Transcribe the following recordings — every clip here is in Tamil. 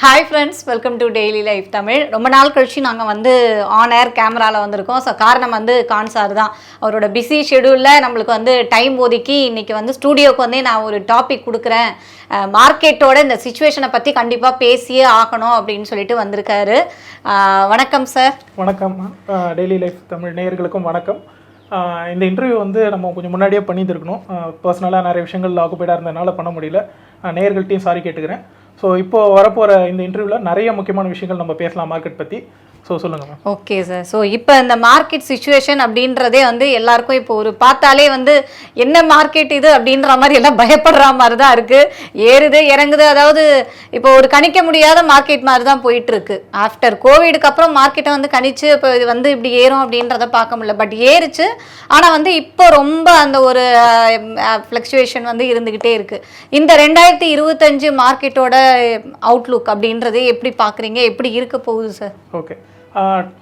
Hi friends welcome to daily life Tamil ரொம்ப நாள் கழிச்சு நாங்கள் வந்து ஆன் ஏர் கேமராவில் வந்திருக்கோம். ஸோ காரணம் வந்து கான் சார் தான். அவரோட பிஸி ஷெடியூலில் நம்மளுக்கு வந்து டைம் ஒதுக்கி இன்றைக்கி வந்து ஸ்டூடியோக்கு வந்து நான் ஒரு டாபிக் கொடுக்குறேன். மார்க்கெட்டோட இந்த சுச்சுவேஷனை பற்றி கண்டிப்பாக பேசியே ஆகணும் அப்படின்னு சொல்லிட்டு வந்திருக்காரு. வணக்கம் சார் வணக்கம். டெய்லி லைஃப் தமிழ் நேயர்களுக்கும் வணக்கம். இந்த இன்டர்வியூ வந்து நம்ம கொஞ்சம் முன்னாடியே பண்ணியிருந்துருக்கணும். பர்சனலாக நிறைய விஷயங்கள் ஆக்குபைடாக இருந்ததுனால பண்ண முடியல. நேயர்கள்ட்டையும் சாரி கேட்டுக்கிறேன். ஸோ இப்போ வரப்போகிற இந்த இன்டர்வியூவில் நிறைய முக்கியமான விஷயங்கள் நம்ம பேசலாம் மார்க்கெட் பற்றி ஸோ சொல்லுங்கள் மேம் ஓகே சார் ஸோ இப்போ இந்த மார்க்கெட் சுச்சுவேஷன் அப்படின்றதே வந்து எல்லாருக்கும் இப்போ ஒரு பார்த்தாலே வந்து என்ன மார்க்கெட் இது அப்படின்ற மாதிரி எல்லாம் பயப்படுற மாதிரி தான் இருக்கு. ஏறுது இறங்குது. அதாவது இப்போ ஒரு கணிக்க முடியாத மார்க்கெட் மாதிரி தான் போயிட்டு இருக்கு. ஆஃப்டர் கோவிடுக்கு அப்புறம் மார்க்கெட்டை வந்து கணிச்சு இப்போ இது வந்து இப்படி ஏறும் அப்படின்றத பார்க்க முடியல. பட் ஏறுச்சு. ஆனால் வந்து இப்போ ரொம்ப அந்த ஒரு ஃப்ளக்சுவேஷன் வந்து இருந்துக்கிட்டே இருக்கு. இந்த ரெண்டாயிரத்தி இருபத்தஞ்சு மார்க்கெட்டோட அவுட்லுக் அப்படின்றதே எப்படி பார்க்குறீங்க? எப்படி இருக்க போகுது sir okay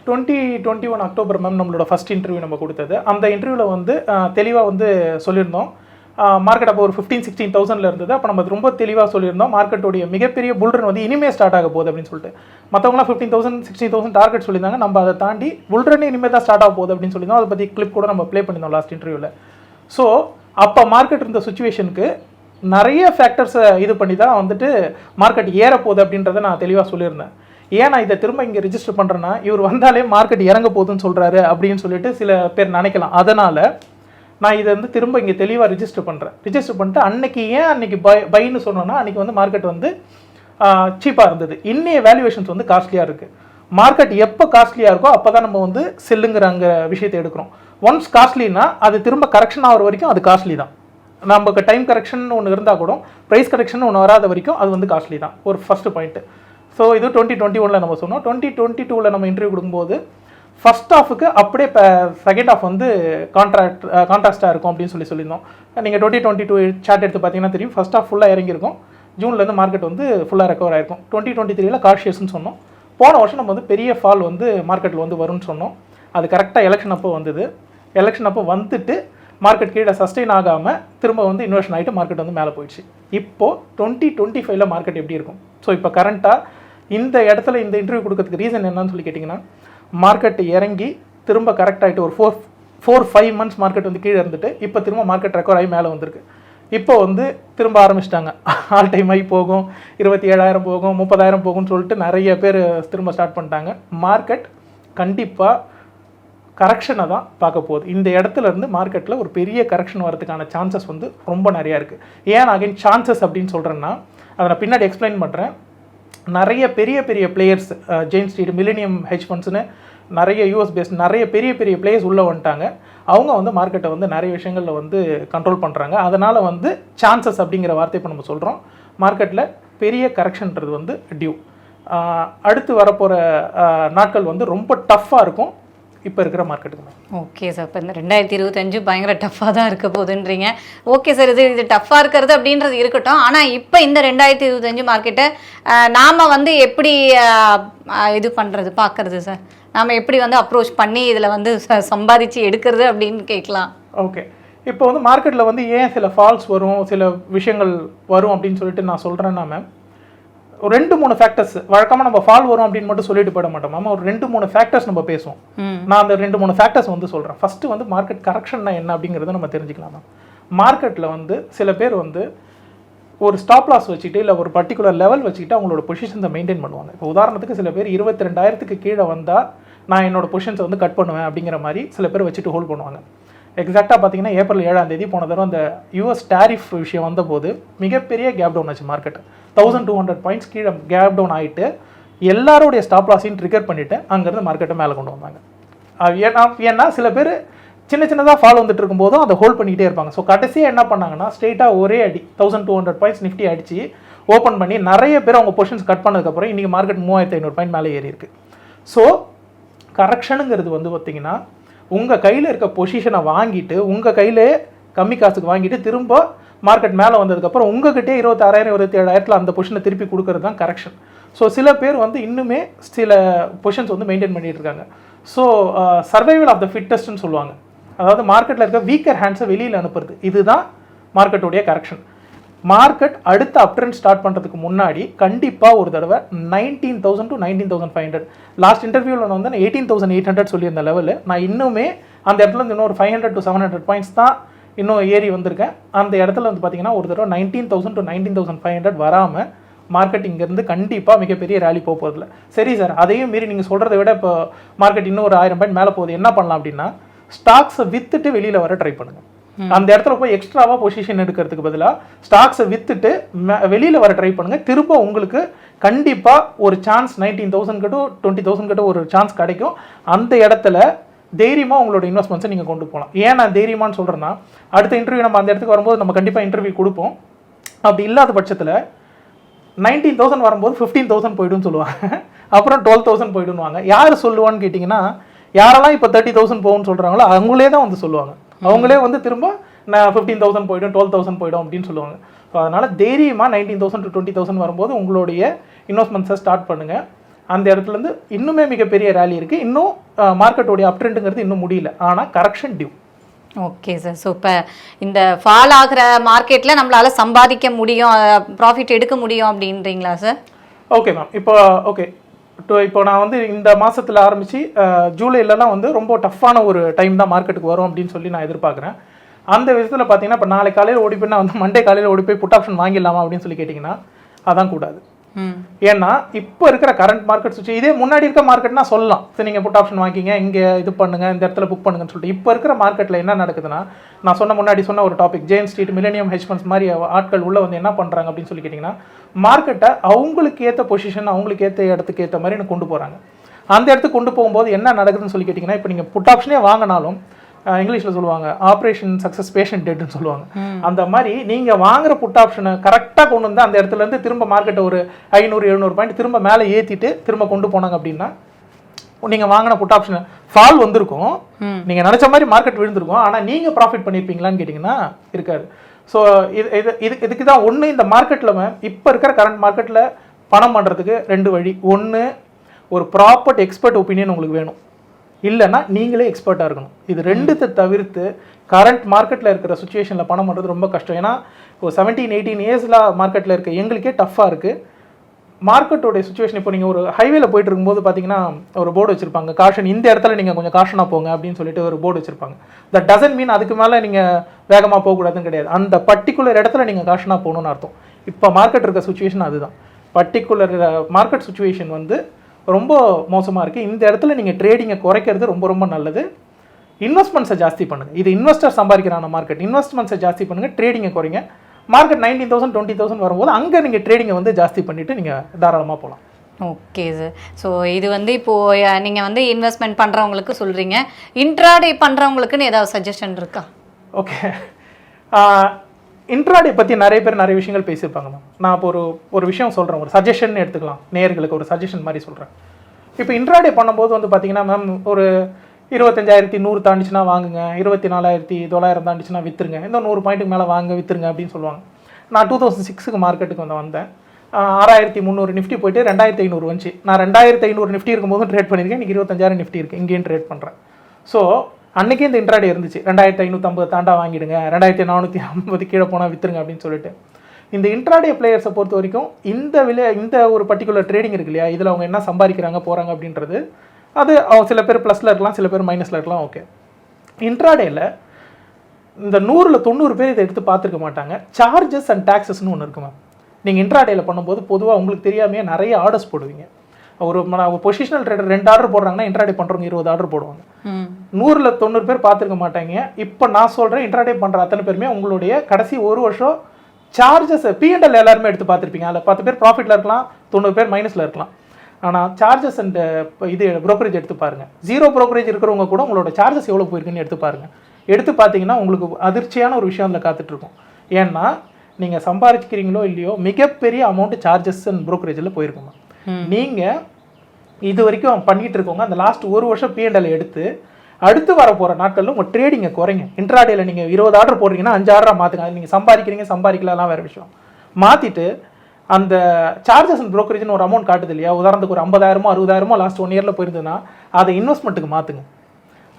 twenty twenty one October ma'am நம்மளோட ஃபஸ்ட் இன்டர்வியூ நம்ம கொடுத்தது. அந்த இன்டர்வியூவில் வந்து தெளிவாக வந்து சொல்லியிருந்தோம். மார்க்கெட் அப்போ ஒரு ஃபிஃப்டீன் சிக்ஸ்டீன் தௌசண்ட்ல இருந்தது. அப்போ நம்ம ரொம்ப தெளிவாக சொல்லியிருந்தோம். மார்க்கெட்டோடைய மிகப்பெரிய புல்ரன் வந்து இனிமே ஸ்டார்ட் ஆக போகுது அப்படின்னு சொல்லிட்டு. மற்றவங்களாம் fifteen thousand sixteen thousand target சொல்லியிருந்தாங்க. நம்ம அதை தாண்டி புல்ரன் இனிமேல் தான் ஸ்டார்ட் ஆக போகுது அப்படின்னு சொல்லியிருந்தோம். அதை பற்றி கிளிப் கூட நம்ம ப்ளே பண்ணியிருந்தோம் லாஸ்ட் இன்டர்வியூவில் ஸோ அப்போ மார்க்கெட் இருந்த சுச்சுவேஷனுக்கு நிறைய ஃபேக்டர்ஸை இது பண்ணி தான் வந்துட்டு மார்க்கெட் ஏற போகுது அப்படின்றத நான் தெளிவாக சொல்லியிருந்தேன். ஏன் நான் இதை திரும்ப இங்கே ரிஜிஸ்டர் பண்ணுறேன்னா இவர் வந்தாலே மார்க்கெட் இறங்க போகுதுன்னு சொல்கிறாரு அப்படின்னு சொல்லிட்டு சில பேர் நினைக்கலாம். அதனால் நான் இதை வந்து திரும்ப இங்கே தெளிவாக ரிஜிஸ்டர் பண்ணுறேன் ரிஜிஸ்டர் பண்ணிட்டு அன்னைக்கு ஏன் அன்னைக்கு பை பைன்னு சொன்னோன்னா அன்றைக்கி வந்து மார்க்கெட் வந்து சீப்பாக இருந்தது. இன்னைய வேல்யூவேஷன்ஸ் வந்து காஸ்ட்லியாக இருக்குது மார்க்கெட் எப்போ காஸ்ட்லியாக இருக்கோ அப்போ தான் நம்ம வந்து செல்லுங்கிற அங்கே விஷயத்தை எடுக்கிறோம். ஒன்ஸ் காஸ்ட்லினா அது திரும்ப கரெக்ஷன் ஆகிற வரைக்கும் அது காஸ்ட்லி தான். நமக்கு டைம் கரெக்ஷன் ஒன்று இருந்தால் கூட ப்ரைஸ் கரெக்ஷன் ஒன்று வராத வரைக்கும் அது வந்து காஸ்ட்லி தான். ஒரு ஃபஸ்ட்டு பாயிண்ட்டு ஸோ இது டுவெண்ட்டி டுவெண்ட்டி ஒனில் நம்ம சொன்னோம். டுவெண்ட்டி டுவெண்ட்டி டூவில் நம்ம இன்டர்வியூ கொடுக்கும்போது ஃபர்ஸ்ட் ஹாஃபுக்கு அப்படியே இப்போ செகண்ட் ஹாஃப் வந்து கான்ட்ராக்ட் கான்ட்ராஸ்ட்டாக இருக்கும் அப்படின்னு சொல்லி சொல்லியிருந்தோம். நீங்கள் டுவெண்ட்டி டுவெண்ட்டி டூ சார்ட் எடுத்து பார்த்தீங்கன்னா தெரியும். ஃபர்ஸ்ட் ஹாஃப் ஃபுல்லாக இறங்கியிருக்கும். ஜூன்லேருந்து மார்க்கெட் வந்து ஃபுல்லாக ரெக்கவர் ஆயிருக்கும். டுவெண்ட்டி டுவெண்ட்டி த்ரீல காஷியஸ்னு சொன்னோம். போன வருஷம் நம்ம வந்து பெரிய ஃபால் வந்து மார்க்கெட்டில் வந்து வரும்னு சொன்னோம். அது கரெக்டாக எலெக்ஷன் அப்போ வந்தது. எலெக்ஷன் அப்போ வந்துட்டு மார்க்கெட் கீழே சஸ்டெயின் ஆகாமல் திரும்ப வந்து இன்வெஸ்ட் ஆகிட்டு மார்க்கெட் வந்து மேலே போயிடுச்சு. இப்போது டுவெண்ட்டி டுவெண்ட்டி ஃபைவ்ல மார்க்கெட் எப்படி இருக்கும்? ஸோ இப்போ கரண்ட்டாக இந்த இடத்துல இந்த இன்டர்வியூ கொடுக்கறதுக்கு ரீசன் என்னன்னு சொல்லி கேட்டிங்கன்னா மார்க்கெட் இறங்கி திரும்ப கரெக்ட் ஆகிட்டு ஒரு four four five months market வந்து கீழே இருந்துட்டு இப்போ திரும்ப மார்க்கெட் ரெக்கவர் ஆகி மேலே வந்திருக்கு. இப்போ வந்து திரும்ப ஆரம்பிச்சிட்டாங்க. ஆல் டைம் ஆகி போகும். இருபத்தி ஏழாயிரம் போகும் முப்பதாயிரம் போகும்னு சொல்லிட்டு நிறைய பேர் திரும்ப ஸ்டார்ட் பண்ணிட்டாங்க. மார்க்கெட் கண்டிப்பாக கரெக்ஷனை தான் பார்க்க போகுது. இந்த இடத்துல இருந்து மார்க்கெட்டில் ஒரு பெரிய கரெக்ஷன் வரதுக்கான சான்சஸ் வந்து ரொம்ப நிறையா இருக்குது ஏன் அகைன் சான்சஸ் அப்படின்னு சொல்கிறேன்னா அதை நான் பின்னாடி எக்ஸ்பிளைன் பண்ணுறேன் நிறைய பெரிய பெரிய players Jane Street Millennium hedge ஃபண்ட்ஸ்னு நிறைய யூஎஸ் பேஸ் நிறைய பெரிய பெரிய பிளேயர்ஸ் உள்ளே வந்துட்டாங்க. அவங்க வந்து மார்க்கெட்டை வந்து நிறைய விஷயங்களில் வந்து கண்ட்ரோல் பண்ணுறாங்க அதனால் வந்து சான்சஸ் அப்படிங்கிற வார்த்தை இப்போ நம்ம சொல்கிறோம் மார்க்கெட்டில் பெரிய கரெக்ஷன்ன்றது வந்து டியூ அடுத்து வரப்போகிற நாட்கள் வந்து ரொம்ப டஃப்பாக இருக்கும். இப்போ இருக்கிற மார்க்கெட்டுக்கு ஓகே சார் இப்போ இந்த ரெண்டாயிரத்தி இருபத்தஞ்சு பயங்கர டஃப்பாக தான் இருக்க போகுதுன்றீங்க. ஓகே சார் இது இது டஃப்பாக இருக்கிறது அப்படின்றது இருக்கட்டும். ஆனால் இப்போ இந்த ரெண்டாயிரத்தி இருபத்தஞ்சு மார்க்கெட்டை நாம் வந்து எப்படி இது பண்ணுறது பார்க்கறது சார் நாம் எப்படி வந்து அப்ரோச் பண்ணி இதில் வந்து சம்பாதிச்சு எடுக்கிறது அப்படின்னு கேட்கலாம். ஓகே இப்போ வந்து மார்க்கெட்டில் வந்து ஏன் சில ஃபால்ஸ் வரும் சில விஷயங்கள் வரும் அப்படின்னு சொல்லிட்டு நான் சொல்கிறேன்னா மேம் ஒரு ரெண்டு மூணு ஃபேக்டர்ஸ் வழக்கமாக நம்ம ஃபால் வரும் அப்படின்னு மட்டும் சொல்லிட்டு போயிட மாட்டோம். மேம் ஒரு ரெண்டு மூணு ஃபேக்டர்ஸ் நம்ம பேசுவோம். நான் அந்த ரெண்டு மூணு ஃபேக்டர்ஸ் வந்து சொல்கிறேன் ஃபஸ்ட்டு வந்து மார்க்கெட் கரெக்ஷன்னா என்ன அப்படிங்கிறத நம்ம தெரிஞ்சுக்கலாம் மார்க்கெட்டில் வந்து சில பேர் வந்து ஒரு ஸ்டாப் லாஸ் வச்சுட்டு இல்லை ஒரு பர்டிகுலர் லெவல் வச்சுக்கிட்டு அவங்களோட பொசிஷன்ஸை மெயின்டைன் பண்ணுவாங்க. இப்போ உதாரணத்துக்கு சில பேர் இருபத்தி ரெண்டாயிரத்துக்கு கீழே வந்தால் நான் என்னோட பொசிஷன்ஸை வந்து கட் பண்ணுவேன் அப்படிங்கிற மாதிரி சில பேர் வச்சுட்டு ஹோல்ட் பண்ணுவாங்க. எக்ஸாக்டாக பார்த்தீங்கன்னா ஏப்ரல் ஏழாம் தேதி போன தடவை அந்த யூஎஸ் டேரிஃப் விஷயம் வந்தபோது மிகப்பெரிய கேப் டவுன் ஆச்சு market thousand two hundred points கீழே கேப் டவுன் ஆகிட்டு எல்லாருடைய ஸ்டாப் லாஸையும் ட்ரிகர் பண்ணிவிட்டு அங்கேருந்து மார்க்கெட்டை மேலே கொண்டு வந்தாங்க. ஏன்னா ஏன்னா சில பேர் சின்ன சின்னதாக ஃபால் வந்துட்டு இருக்கும்போதும் அதை ஹோல்ட் பண்ணிக்கிட்டே இருப்பாங்க. ஸோ கடைசியாக என்ன பண்ணாங்கன்னா ஸ்ட்ரெயிட்டாக ஒரே அடி thousand two hundred points Nifty அடிச்சு ஓப்பன் பண்ணி நிறைய பேர் அவங்க பொசிஷன்ஸ் கட் பண்ணதுக்கப்புறம் இன்றைக்கி மார்க்கெட் மூவாயிரத்து ஐநூறு பாயிண்ட் மேலே ஏறி இருக்குது ஸோ கரெக்ஷனுங்கிறது வந்து பார்த்தீங்கன்னா உங்கள் கையில் இருக்க பொசிஷனை வாங்கிட்டு உங்கள் கையிலே கம்மி காசுக்கு வாங்கிட்டு திரும்ப மார்க்கெட் மேலே வந்ததுக்கப்புறம் உங்ககிட்டே இருபத்தாறாயிரம் இருபத்தி ஏழாயிரத்தில் அந்த பொசிஷனை திருப்பி கொடுக்கறது தான் கரெக்ஷன் ஸோ சில பேர் வந்து இன்னுமே சில பொசிஷன்ஸ் வந்து மெயின்டைன் பண்ணிகிட்டு இருக்காங்க. ஸோ சர்வைவல் ஆஃப் த ஃபிட்டஸ்ட்னு சொல்லுவாங்க. அதாவது மார்க்கெட்டில் இருக்க வீக்கர் ஹேண்ட்ஸை வெளியில் அனுப்புறது. இதுதான் மார்க்கெட்டுடைய கரெக்ஷன் மார்க்கெட் அடுத்த அப் ட்ரெண்ட் ஸ்டார்ட் பண்ணுறதுக்கு முன்னாடி கண்டிப்பாக ஒரு தடவை nineteen thousand to nineteen thousand five hundred last இன்டர்வியூவில் நான் வந்து எயிட்டீன் தௌசண்ட் எயிட் ஹண்ட்ரட் சொல்லியிருந்த லெவலில் நான் இன்னுமே அந்த இடத்துல இருந்து இன்னொரு five hundred to seven hundred points தான் இன்னும் ஏறி வந்திருக்கேன். அந்த இடத்துல வந்து பார்த்தீங்கன்னா ஒரு தடவை nineteen thousand to nineteen thousand five hundred வராமல் மார்க்கெட் இங்கேருந்து கண்டிப்பாக மிகப்பெரிய ரேலி போக போதில்ல சரி சார் அதையும் மீறி நீங்கள் சொல்கிறத விட இப்போ மார்க்கெட் இன்னும் ஒரு ஆயிரம் பாயிண்ட் மேலே போகுது. என்ன பண்ணலாம் அப்படின்னா ஸ்டாக்ஸை விற்றுட்டு வெளியில் வர ட்ரை பண்ணுங்கள் அந்த இடத்துல போய் எக்ஸ்ட்ராவாக பொசிஷன் எடுக்கிறதுக்கு பதிலாக ஸ்டாக்ஸை வித்துட்டு வெளியில் வர ட்ரை பண்ணுங்கள் திரும்ப உங்களுக்கு கண்டிப்பாக ஒரு சான்ஸ் நைன்டீன் தௌசண்ட் கிட்ட டுவெண்ட்டி தௌசண்ட் கிட்ட ஒரு சான்ஸ் கிடைக்கும். அந்த இடத்துல தைரியமாக உங்களோட இன்வெஸ்ட்மெண்ட்ஸை நீங்கள் கொண்டு போகலாம் ஏன் நான் தைரியமானு சொல்கிறேன்னா அடுத்த இன்டர்வியூ நம்ம அந்த இடத்துக்கு வரும்போது நம்ம கண்டிப்பாக இன்டர்வியூ கொடுப்போம். அப்படி இல்லாத பட்சத்தில் நைன்டீன் தௌசண்ட் வரும்போது ஃபிஃப்டீன் தௌசண்ட் போய்டுன்னு சொல்லுவாங்க. அப்புறம் டுவெல் தௌசண்ட் போய்டுவாங்க யார் சொல்லுவான்னு கேட்டிங்கன்னா யாரெல்லாம் இப்போ தேர்ட்டி தௌசண்ட் போகும்னு சொல்கிறாங்களோ அவங்களே தான் வந்து சொல்லுவாங்க. அவங்களே வந்து திரும்ப நான் ஃபிஃப்டீன் தௌசண்ட் போய்டும் டுவெல் தௌசண்ட் போய்டும் அப்படின்னு சொல்லுவாங்க. ஸோ அதனால் தைரியமாக nineteen thousand to twenty thousand வரும்போது உங்களுடைய இன்வெஸ்ட்மெண்ட்ஸை ஸ்டார்ட் பண்ணுங்கள் அந்த இடத்துலேருந்து இன்னுமே மிகப்பெரிய ரேலி இருக்குது இன்னும் மார்க்கெட்டோடைய அப் ட்ரெண்டுங்கிறது இன்னும் முடியல. ஆனால் correction due okay sir so இப்போ இந்த ஃபால் ஆகிற மார்க்கெட்டில் நம்மளால சம்பாதிக்க முடியும் ப்ராஃபிட் எடுக்க முடியும் அப்படின்றீங்களா சார் ஓகே மேம் இப்போ ஓகே இப்போ இப்போ நான் வந்து இந்த மாசத்துல ஆரம்பிச்சு அஹ், ஜூலைலலாம் வந்து ரொம்ப டஃப்பான ஒரு டைம் தான் மார்க்கெட்டுக்கு வரும் அப்படின்னு சொல்லி நான் எதிர்பார்க்குறேன். அந்த விதத்தில் பார்த்தீங்கன்னா இப்போ நாளை காலையில் ஓடி போய் நான் வந்து மண்டே காலையில் ஓடி போய் புட் ஆப்ஷன் வாங்கிடலாமா அப்படின்னு சொல்லி கேட்டிங்கன்னா அதான் கூடாது. ஏன்னா இப்போ இருக்கிற கரண்ட் மார்க்கெட் சுச்சு இதே முன்னாடி இருக்க மார்க்கெட்னா சொல்லலாம். சரி நீங்கள் புட் ஆப்ஷன் வாங்கிங்க இங்கே இது பண்ணுங்க இந்த இடத்துல புக் பண்ணுங்கன்னு சொல்லிட்டு. இப்போ இருக்கிற மார்க்கெட்டில் என்ன நடக்குதுன்னா நான் சொன்ன முன்னாடி சொன்ன ஒரு டாபிக் ஜெயின் ஸ்ட்ரீட் மில்லேனியம் ஹெச்மன்ஸ் மாதிரி ஆட்கள் உள்ள வந்து என்ன பண்ணுறாங்க அப்படின்னு சொல்லி கேட்டிங்கன்னா மார்க்கெட்டை அவங்களுக்கு ஏற்ற பொசிஷன் அவங்களுக்கு ஏற்ற இடத்துக்கு ஏற்ற மாதிரி கொண்டு போகிறாங்க அந்த இடத்துக்கு கொண்டு போகும்போது என்ன நடக்குதுன்னு சொல்லி கேட்டிங்கன்னா இப்போ நீங்கள் புட் ஆப்ஷனே வாங்கினாலும் இங்கிலீஷில் சொல்லுவாங்க ஆப்ரேஷன் சக்ஸஸ் பேஷண்ட் டெட்னு சொல்லுவாங்க. அந்த மாதிரி நீங்கள் வாங்குற புட் ஆப்ஷனை கரெக்டாக கொண்டு வந்து அந்த இடத்துல இருந்து திரும்ப மார்க்கெட்டை ஒரு ஐநூறு எழுநூறு பாயிண்ட் திரும்ப மேலே ஏற்றிட்டு திரும்ப கொண்டு போனாங்க அப்படின்னா நீங்கள் வாங்கின புட் ஆப்ஷன் ஃபால் வந்திருக்கும். நீங்கள் நினச்ச மாதிரி மார்க்கெட் விழுந்திருக்கும். ஆனால் நீங்கள் ப்ராஃபிட் பண்ணியிருப்பீங்களான்னு கேட்டிங்கன்னா இருக்காது. ஸோ இது இது இது இதுக்கு தான் ஒன்று இந்த மார்க்கெட்டில் இப்போ இருக்கிற கரண்ட் மார்க்கெட்டில் பணம் பண்ணுறதுக்கு ரெண்டு வழி. ஒன்று ஒரு ப்ராப்பர்ட் எக்ஸ்பர்ட் ஒப்பீனியன் உங்களுக்கு வேணும். இல்லைன்னா நீங்களே எக்ஸ்பர்ட்டாக இருக்கணும். இது ரெண்டுத்தை தவிர்த்து கரண்ட் மார்க்கெட்டில் இருக்கிற சுச்சுவேஷனில் பணம் பண்ணுறது ரொம்ப கஷ்டம். ஏன்னா ஒரு செவன்டீன் எயிட்டீன் இயர்ஸில் மார்க்கெட்டில் இருக்க எங்களுக்கே டஃப்பாக இருக்குது மார்க்கெட்டோடைய சுச்சுவேஷன் இப்போ நீங்கள் ஒரு ஹைவேல போயிட்டு இருக்கும்போது பார்த்தீங்கன்னா ஒரு போர்டு வச்சிருப்பாங்க. காஷன் இந்த இடத்துல நீங்கள் கொஞ்சம் காஷனாக போங்க அப்படின்னு சொல்லிட்டு ஒரு போர்டு வச்சிருப்பாங்க. தட் டசன்ட் மீன் அதுக்கு மேலே நீங்கள் வேகமாக போகக்கூடாதுன்னு கிடையாது. அந்த பர்டிகுலர் இடத்துல நீங்கள் காஷனாக போகணும்னு அர்த்தம். இப்போ மார்க்கெட் இருக்க சுச்சுவேஷன் அதுதான். பர்டிகுலர் மார்க்கெட் சுச்சுவேஷன் வந்து ரொம்ப மோசமாக இருக்குது இந்த இடத்துல நீங்கள் ட்ரேடிங்கை குறைக்கிறது ரொம்ப ரொம்ப நல்லது. இன்வெஸ்ட்மெண்ட்ஸை ஜாஸ்தி பண்ணுங்கள் இது இன்வெஸ்டர் சம்பாதிக்கிறான மார்க்கெட் இன்வெஸ்ட்மெண்ட்ஸை ஜாஸ்தி பண்ணுங்கள் ட்ரேடிங்கை குறைங்க. Market nineteen thousand twenty thousand வரும்போது அங்கே நீங்கள் ட்ரேடிங்கை வந்து ஜாஸ்தி பண்ணிவிட்டு நீங்கள் தாராளமாக போகலாம் ஓகே சார் ஸோ இது வந்து இப்போது நீங்கள் வந்து இன்வெஸ்ட்மெண்ட் பண்ணுறவங்களுக்கு சொல்கிறீங்க இன்ட்ராடே பண்ணுறவங்களுக்குன்னு ஏதாவது சஜஷன் இருக்கா? ஓகே இன்ட்ராடே பற்றி நிறைய பேர் நிறைய விஷயங்கள் பேசியிருப்பாங்க மேம் நான் இப்போ ஒரு ஒரு விஷயம் சொல்கிறேன் ஒரு சஜஷன் எடுத்துக்கலாம். நேயர்களுக்கு ஒரு சஜஷன் மாதிரி சொல்கிறேன் இப்போ இன்ட்ராடே பண்ணும்போது வந்து பார்த்தீங்கன்னா மேம் ஒரு இருபத்தஞ்சாயிரத்தி நூறு தாண்டிச்சுன்னா வாங்குங்க. இருபத்தி நாலாயிரத்தி தொள்ளாயிரம் தாண்டிச்சுன்னா விற்றுருங்க இந்த நூறு பாயிண்ட்டுக்கு மேலே வாங்க விற்றுருங்க அப்படின்னு சொல்லுவாங்க. நான் டூ தௌசண்ட் சிக்ஸுக்கு மார்க்கெட்டுக்கு வந்து வந்தேன். ஆறாயிரத்தி முந்நூறு நிஃப்டி போயிட்டு ரெண்டாயிரத்தி ஐநூறு வந்துச்சு. நான் ரெண்டாயிரத்தி ஐநூறு நிஃப்டி இருக்கும்போதும் ட்ரேட் பண்ணியிருக்கேன். இன்றைக்கி இருபத்தஞ்சாயிரம் நிஃப்டி இருக்குது இங்கேயும் ட்ரேட் பண்ணுறேன் ஸோ அன்றைக்கே இந்த இன்ட்ராடே இருந்துச்சு. ரெண்டாயிரத்தி ஐநூற்றம்பது தாண்டா வாங்கிடுங்க. ரெண்டாயிரத்தி நானூற்றி ஐம்பது கீழே போனால் விற்றுருங்க அப்படின்னு சொல்லிட்டு. இந்த இன்ட்ராடே பிளேயர்ஸை பொறுத்த வரைக்கும் இந்த விலை இந்த ஒரு பர்டிகுலர் ட்ரேடிங் இருக்கு இல்லையா? இதில் அவங்க என்ன சம்பாதிக்கிறாங்க போகிறாங்க அப்படின்றது அது சில பேர் ப்ளஸில் இருக்கலாம் சில பேர் மைனஸில் இருக்கலாம் ஓகே இன்ட்ராடேல இந்த நூறில் தொண்ணூறு பேர் இதை எடுத்து பார்த்துருக்க மாட்டாங்க. சார்ஜஸ் அண்ட் டேக்ஸஸ்னு ஒன்று இருக்குமா நீங்கள் இன்ட்ராடேல பண்ணும்போது பொதுவாக உங்களுக்கு தெரியாமையே நிறைய ஆர்டர்ஸ் போடுவீங்க. ஒரு ஒரு பொசிஷனல் ட்ரேடர் ரெண்டு ஆர்டர் போடுறாங்கன்னா இன்ட்ராடே பண்ணுறவங்க இருபது ஆர்டர் போடுவாங்க. நூறில் தொண்ணூறு பேர் பார்த்துருக்க மாட்டாங்க. இப்போ நான் சொல்கிறேன் இன்ட்ராடே பண்ணுற அத்தனை பேருமே உங்களுடைய கடைசி ஒரு வருஷம் சார்ஜஸ் பிஎன்எல் எல்லாருமே எடுத்து பார்த்துருப்பீங்க. அதில் பத்து பேர் ப்ராஃபிட்டில் இருக்கலாம் தொண்ணூறு பேர் மைனஸில் இருக்கலாம். ஆனால் சார்ஜஸ் அண்ட் இது brokerage எடுத்து பாருங்கள் ஜீரோ brokerage இருக்கிறவங்க கூட உங்களோட சார்ஜஸ் எவ்வளோ போயிருக்குன்னு எடுத்து பாருங்கள் எடுத்து பார்த்தீங்கன்னா உங்களுக்கு அதிர்ச்சியான ஒரு விஷயம் அதில் காத்துட்ருக்கும். ஏன்னா நீங்கள் சம்பாதிக்கிறீங்களோ இல்லையோ மிகப்பெரிய அமௌண்ட் சார்ஜஸ் அண்ட் ப்ரோக்கரேஜில் போயிருக்குமா நீங்கள் இது வரைக்கும் பண்ணிட்டு இருக்கவங்க அந்த லாஸ்ட் ஒரு வருஷம் பிஎன்எல் எடுத்து அடுத்து வர போகிற நாட்களில் உங்கள் ட்ரேடிங்கை குறைங்க. இன்ட்ராடேல நீங்கள் இருபது ஆர்டர் போடுறீங்கன்னா அஞ்சு ஆர்டராக மாற்றுங்க அது நீங்கள் சம்பாதிக்கிறீங்க சம்பாதிக்கலாம்லாம் வேறு விஷயம். மாற்றிட்டு அந்த சார்ஜஸ் அண்ட் ப்ரோக்கரேஜ்னு ஒரு அமௌண்ட் காட்டுது இல்லையா? உதாரணத்துக்கு ஒரு ஐம்பதாயிரமோ அறுபதாயிரமோ லாஸ்ட் ஒன் இயரில் போயிருந்ததுன்னா அதை இன்வெஸ்ட்மெண்ட்டுக்கு மாற்றுங்க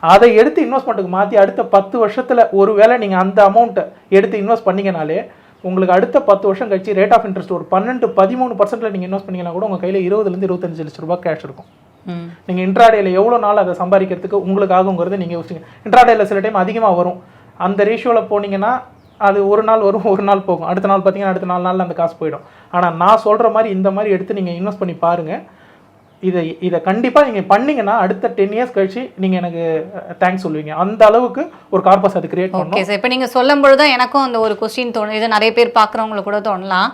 அதை எடுத்து இன்வெஸ்ட்மெண்ட்டுக்கு மாற்றி அடுத்த பத்து வருஷத்தில் ஒருவேளை நீங்கள் அந்த அமௌண்ட்டை எடுத்து இன்வெஸ்ட் பண்ணீங்கனாலே உங்களுக்கு அடுத்த பத்து வருஷம் கழிச்சு ரேட் ஆஃப் இன்ட்ரெஸ்ட் ஒரு பன்னெண்டு பதிமூணு பர்சன்ட்ல நீங்கள் இன்வெஸ்ட் பண்ணீங்கன்னா கூட உங்கள் கையில் இருபதுலேருந்து இருபத்தஞ்சு லட்ச ரூபாய் கேஷ் இருக்கும். நீங்கள் இன்ட்ராடேல எவ்வளோ நாள் அதை சம்பாதிக்கிறதுக்கு உங்களுக்கு ஆகுங்கிறத நீங்கள் யோசிச்சுங்க இன்ட்ராடேல சில டைம் அதிகமாக வரும். அந்த ரேஷியோவில் போனீங்கன்னா அது ஒரு நாள் வரும் ஒரு நாள் போகும். அடுத்த நாள் பார்த்தீங்கன்னா அடுத்த நாலு நாளில் அந்த காசு போயிடும். ஆனால் நான் சொல்கிற மாதிரி இந்த மாதிரி எடுத்து நீங்கள் இன்வெஸ்ட் பண்ணி பாருங்கள் இதை இதை கண்டிப்பாக நீங்கள் பண்ணீங்கன்னா அடுத்த டென் இயர்ஸ் கழிச்சு நீங்கள் எனக்கு தேங்க்ஸ் சொல்லுவீங்க. அந்த அளவுக்கு ஒரு கார்பஸ் அது கிரியேட் ஓகே சார் இப்போ நீங்கள் சொல்லும் பொழுது தான் எனக்கும் அந்த ஒரு கொஸ்டின் தோணும் இது நிறைய பேர் பார்க்குறவங்களுக்கு கூட தோணலாம்.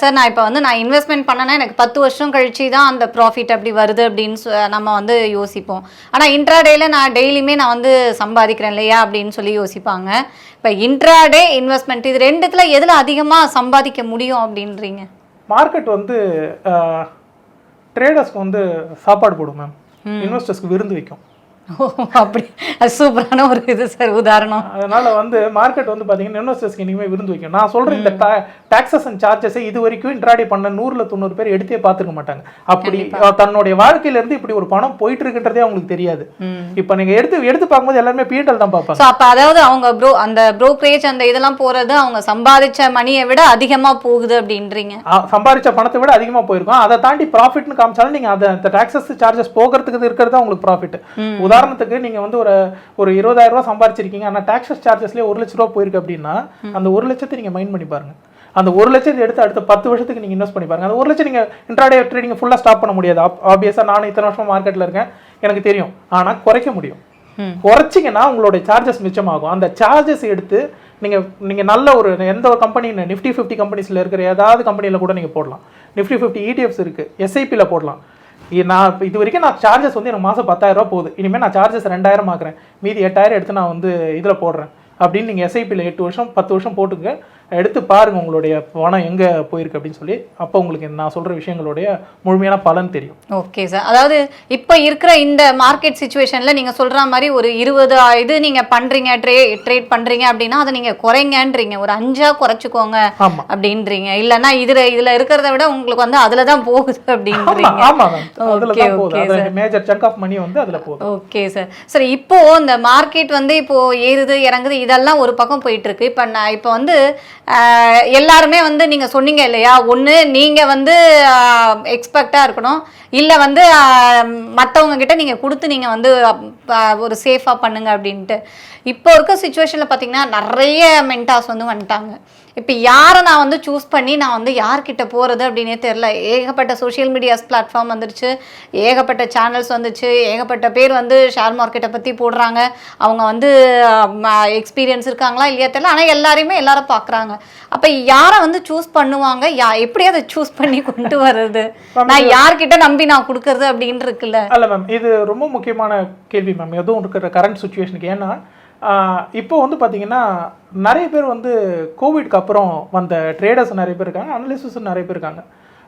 சார் நான் இப்போ வந்து நான் இன்வெஸ்ட்மெண்ட் பண்ணேன்னா எனக்கு பத்து வருஷம் கழிச்சு தான் அந்த ப்ராஃபிட் அப்படி வருது அப்படின்னு நம்ம வந்து யோசிப்போம். ஆனால் இன்ட்ராடேல நான் டெய்லியுமே நான் வந்து சம்பாதிக்கிறேன் இல்லையா அப்படின்னு சொல்லி யோசிப்பாங்க. இப்போ இன்ட்ராடே இன்வெஸ்ட்மெண்ட் இது ரெண்டுத்துல எதில் அதிகமாக சம்பாதிக்க முடியும் அப்படின்றீங்க? மார்க்கெட் வந்து ட்ரேடர்ஸ்க்கு வந்து சாப்பாடு போடும் மேம் இன்வெஸ்டர்ஸ்க்கு விருந்து வைக்கும். அப்படி சூப்பரான ஒரு இது சார் உதாரணம். அதனால வந்து மார்க்கெட் வந்து பாத்தீங்கன்னா இன்வெஸ்டர்ஸ்க்கு விருந்து வைக்கும் நான் சொல்றேன் இந்த டாக்ஸஸ் அண்ட் சார்ஜஸை இது வரைக்கும் இன்ட்ராடே பண்ண நூறுல தொண்ணூறு பேர் எடுத்தே பார்த்துருக்க மாட்டாங்க. அப்படி தன்னுடைய வாழ்க்கையில இருந்து இப்படி ஒரு பணம் போயிட்டு இருக்குன்றதே அவங்களுக்கு தெரியாது. இப்போ நீங்க எடுத்து எடுத்து பார்க்கும்போது எல்லாருமே பிஎன்எல் தான் பார்ப்பாங்க. ஸோ அப்போ அதாவது அவங்க ப்ரோ அந்த ப்ரோக்கரேஜ் அந்த இதெல்லாம் போறது அவங்க சம்பாதிச்ச மணியை விட அதிகமா போகுது அப்படின்றீங்க. ஆ, சம்பாரிச்ச பணத்தை விட அதிகமா போயிருக்கும். அதை தாண்டி ப்ராஃபிட்னு காமிச்சாலும் நீங்க அதை அந்த டாக்ஸஸ் சார்ஜஸ் போகிறதுக்கு இருக்கிறது உங்களுக்கு ப்ராஃபிட் உதாரணத்துக்கு நீங்க வந்து ஒரு ஒரு இருபதாயிரம் ரூபாய் சம்பாரிச்சிருக்கீங்க. ஆனா டாக்ஸஸ் சார்ஜஸ்லேயே ஒரு லட்ச ரூபா போயிருக்கு அப்படின்னா அந்த ஒரு லட்சத்தை நீங்க மைண்ட் பண்ணி பாருங்க. அந்த ஒரு லட்சத்தை எடுத்து அடுத்த பத்து வருஷத்துக்கு நீங்க இன்வெஸ்ட் பண்ணி பாருங்க. அந்த ஒரு லட்சம் நீங்க இன்ட்ராடே ட்ரேடிங் ஃபுல்லா ஸ்டாப் பண்ண முடியாது. ஆப்வியஸா நானும் இத்தனை வருஷமா மார்க்கெட்ல இருக்கேன். எனக்கு தெரியும். ஆனா குறைக்க முடியும். குறைச்சிங்கன்னா உங்களுடைய சார்ஜஸ் மிச்சமாகும். அந்த சார்ஜஸ் எடுத்து நீங்க நீங்க நல்ல ஒரு எந்த ஒரு கம்பெனி நிஃப்டி ஃபிஃப்டி கம்பெனிஸ்ல இருக்கிற ஏதாவது கம்பெனியில் கூட நீங்க போடலாம். நிஃப்டி ஃபிஃப்டி இடிஎஃப்ஸ் இருக்கு. எஸ்ஐபியில் போடலாம். நான் இது வரைக்கும் நான் சார்ஜஸ் வந்து எனக்கு மாதம் பத்தாயிரரூபா போகுது. இனிமேல் நான் சார்ஜஸ் ரெண்டாயிரம் ஆக்குறேன். மீதி எட்டாயிரம் எடுத்து நான் வந்து இதில் போடுறேன். அப்படின்னு நீங்கள் எஸ்ஐபியில் எட்டு வருஷம் பத்து வருஷம் போட்டுங்க எடுத்து பாருங்க உங்களுடைய பணம் எங்கே போயிருக்கு அப்படின்னு சொல்லி. அப்போ உங்களுக்கு நான் சொல்கிற விஷயங்களுடைய முழுமையான பலன் தெரியும். ஓகே சார் அதாவது இப்போ இருக்கிற இந்த மார்க்கெட் சுச்சுவேஷன்ல நீங்க சொல்ற மாதிரி ஒரு இருபது இது நீங்க பண்றீங்க ட்ரே ட்ரேட் பண்றீங்க அப்படின்னா அதை நீங்க குறைங்கன்றீங்க. ஒரு அஞ்சா குறைச்சுக்கோங்க அப்படின்றீங்க. இல்லைன்னா இதுல இதுல இருக்கிறத விட உங்களுக்கு வந்து அதுல தான் போகுது அப்படின்றீங்க. ஆமா மேம் அதில் Okay, தான் போகுது. okay, அதில் மேஜர் சங்க் ஆஃப் மணி வந்து அதில் போகுது. ஓகே சார் சார் இப்போ இந்த மார்க்கெட் வந்து இப்போ ஏறுது இறங்குது இதெல்லாம் ஒரு பக்கம் போயிட்டு இருக்கு. இப்போ நான் இப்போ வந்து எல்லாருமே வந்து நீங்கள் சொன்னீங்க இல்லையா? ஒன்று நீங்கள் வந்து எக்ஸ்பெக்டாக இருக்கணும். இல்லை வந்து ஆஹ், மத்தவங்க கிட்ட நீங்க கொடுத்து நீங்க வந்து ஒரு சேஃபா பண்ணுங்க அப்படின்ட்டு. இப்போ இருக்க சுச்சுவேஷனில் பார்த்தீங்கன்னா நிறைய மென்டாஸ் வந்து வந்துட்டாங்க. இப்போ யாரை நான் வந்து சூஸ் பண்ணி நான் வந்து யார்கிட்ட போகிறது அப்படின்னே தெரில ஏகப்பட்ட சோஷியல் மீடியாஸ் பிளாட்ஃபார்ம் வந்துருச்சு. ஏகப்பட்ட சேனல்ஸ் வந்துச்சு. ஏகப்பட்ட பேர் வந்து ஷேர் மார்க்கெட்டை பற்றி போடுறாங்க. அவங்க வந்து எக்ஸ்பீரியன்ஸ் இருக்காங்களா இல்லையா தெரியல. ஆனால் எல்லாரையுமே எல்லாரும் பார்க்குறாங்க அப்போ யாரை வந்து சூஸ் பண்ணுவாங்க? யா எப்படி அதை சூஸ் பண்ணி கொண்டு வர்றது? நான் யார்கிட்ட நம்பி நான் கொடுக்கறது அப்படின்னு இருக்குல்ல? அல்ல மேம் இது ரொம்ப முக்கியமான கேள்வி மேம் எதுவும் இருக்கிற கரண்ட் சுச்சுவேஷனுக்கு ஏன்னா இப்போ வந்து பார்த்தீங்கன்னா நிறைய பேர் வந்து கோவிட்க்கு அப்புறம் வந்த ட்ரேடர்ஸ் நிறைய பேர் இருக்காங்க அனலிஸ்டஸ் நிறைய பேர் இருக்காங்க.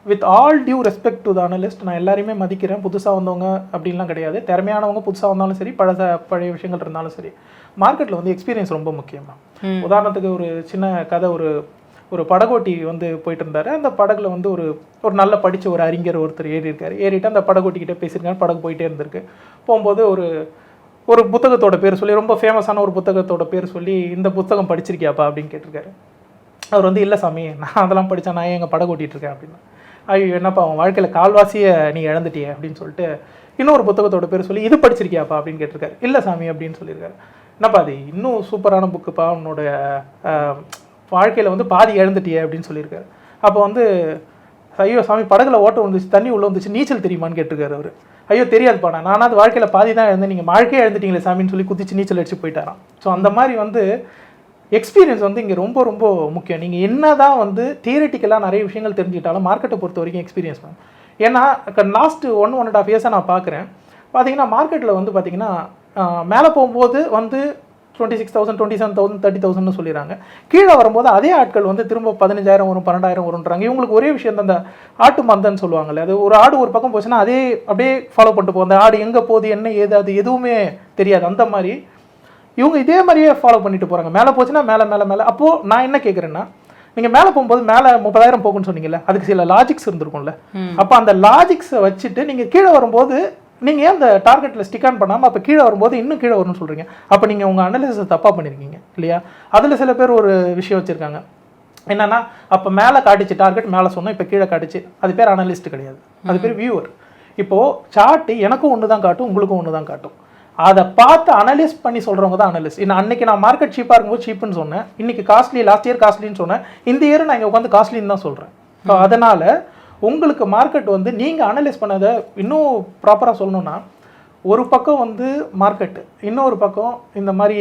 With all due respect to the analyst நான் எல்லாரையுமே மதிக்கிறேன். புதுசாக வந்தவங்க அப்படின்லாம் கிடையாது. திறமையானவங்க புதுசாக வந்தாலும் சரி பழச பழைய விஷயங்கள் இருந்தாலும் சரி. மார்க்கெட்டில் வந்து எக்ஸ்பீரியன்ஸ் ரொம்ப முக்கியம் மேம் உதாரணத்துக்கு ஒரு சின்ன கதை ஒரு ஒரு படகோட்டி வந்து போயிட்டு இருந்தார் அந்த படகுல வந்து ஒரு ஒரு நல்ல படித்த ஒரு அறிஞர் ஒருத்தர் ஏறி இருக்கார் ஏறிட்டு அந்த படகோட்டிக்கிட்ட பேசியிருக்காரு. படகு போயிட்டே இருந்திருக்கு. போகும்போது ஒரு ஒரு புத்தகத்தோட பேர் சொல்லி ரொம்ப ஃபேமஸான ஒரு புத்தகத்தோட பேர் சொல்லி இந்த புத்தகம் படிச்சிருக்கியாப்பா? அப்படின்னு கேட்டிருக்காரு. அவர் வந்து இல்லை சாமி நான் அதெல்லாம் படித்தேன் நான் எங்கள் படகு இருக்கேன் அப்படின்னா. ஐயோ என்னப்பா அவன் வாழ்க்கையில் கால்வாசியை நீ இழந்துட்டியே? அப்படின்னு சொல்லிட்டு இன்னொரு புத்தகத்தோட பேர் சொல்லி இது படிச்சிருக்கியாப்பா? அப்படின்னு கேட்டிருக்காரு. இல்லை சாமி அப்படின்னு சொல்லியிருக்காரு. என்னப்பா அது? இன்னும் சூப்பரான புக்குப்பா உன்னோட வாழ்க்கையில் வந்து பாதி இழந்துட்டியே அப்படின்னு சொல்லியிருக்காரு. அப்போ வந்து ஐயோ சாமி படகுல ஓட்டம் வந்துச்சு தண்ணி உள்ளே வந்துச்சு நீச்சல் தெரியுமான்னு கேட்டிருக்காரு அவர். ஐயோ தெரியாதுப்பா நான் நானாவது வாழ்க்கையில் பாதி தான் எழுந்து நீங்கள் வாழ்க்கையே இழந்துட்டீங்களே சாமின்னு சொல்லி குதிச்சு நீச்சல் அடிச்சு போயிட்டாராம். ஸோ அந்த மாதிரி வந்து எக்ஸ்பீரியன்ஸ் வந்து இங்கே ரொம்ப ரொம்ப முக்கியம். நீங்கள் என்ன தான் வந்து தியரிட்டிக்கலாக நிறைய விஷயங்கள் தெரிஞ்சுக்கிட்டாலும் மார்க்கெட்டை பொறுத்த வரைக்கும் எக்ஸ்பீரியன்ஸ் மேம். ஏன்னா last one one and half இயர்ஸாக நான் பார்க்குறேன் பார்த்தீங்கன்னா மார்க்கெட்டில் வந்து பார்த்தீங்கன்னா மேலே போகும்போது வந்து twenty six thousand twenty seven thousand thirty தௌசண்ட்னு சொல்லிடுறாங்க கீழே வரும்போது அதே ஆட்கள் வந்து திரும்ப பதினஞ்சாயிரம் வரும் பன்னெண்டாயிரம் வரும்ன்றாங்க. இவங்களுக்கு ஒரே விஷயம் தான் அந்த ஆட்டு மந்தன்னு சொல்லுவாங்கல்ல அது ஒரு ஆடு ஒரு பக்கம் போச்சுன்னா அதே அப்படியே ஃபாலோ பண்ணிட்டு போகும். அந்த ஆடு எங்கே போகுது என்ன ஏது அது எதுவுமே தெரியாது. அந்த மாதிரி இவங்க இதே மாதிரியே ஃபாலோ பண்ணிட்டு போகிறாங்க மேலே போச்சுன்னா மேலே மேலே மேலே. அப்போது நான் என்ன கேட்குறேன்னா நீங்கள் மேலே போகும்போது மேலே முப்பதாயிரம் போகும்னு சொன்னீங்கல்ல அதுக்கு சில லாஜிக்ஸ் இருந்திருக்கும்ல. அப்போ அந்த லாஜிக்ஸை வச்சுட்டு நீங்கள் கீழே வரும்போது நீங்கள் ஏன் அந்த டார்கெட்டில் ஸ்டிக் ஆன் பண்ணாமல் அப்போ கீழே வரும்போது இன்னும் கீழே வரும்னு சொல்கிறீங்க அப்போ நீங்கள் உங்கள் அனலிசிஸ் தப்பாக பண்ணியிருக்கீங்க இல்லையா? அதில் சில பேர் ஒரு விஷயம் வச்சுருக்காங்க. என்னன்னா அப்போ மேலே காட்டுச்சு டார்கெட் மேலே சொன்னோம் இப்போ கீழே காட்டுச்சு. அது பேர் அனலிஸ்ட் கிடையாது. அது பேர் வியூவர் இப்போது சார்ட்டு எனக்கும் ஒன்று தான் காட்டும் உங்களுக்கும் ஒன்று தான் காட்டும். அதை பார்த்து அனலைஸ் பண்ணி சொல்கிறவங்க தான் அனலிஸ்ட் இன்னும் அன்னைக்கு நான் மார்க்கெட் சீப்பாக இருக்கும்போது சீப்புன்னு சொன்னேன். இன்னைக்கு காஸ்ட்லி லாஸ்ட் இயர் காஸ்ட்லின்னு சொன்னேன். இந்த இயர் நான் இங்கே உட்காந்து காஸ்ட்லின்னு தான் சொல்கிறேன் ஸோ அதனால் உங்களுக்கு மார்க்கெட் வந்து நீங்கள் அனலைஸ் பண்ணதை இன்னும் ப்ராப்பராக சொல்லணும்னா ஒரு பக்கம் வந்து மார்க்கெட் இன்னொரு பக்கம் இந்த மாதிரி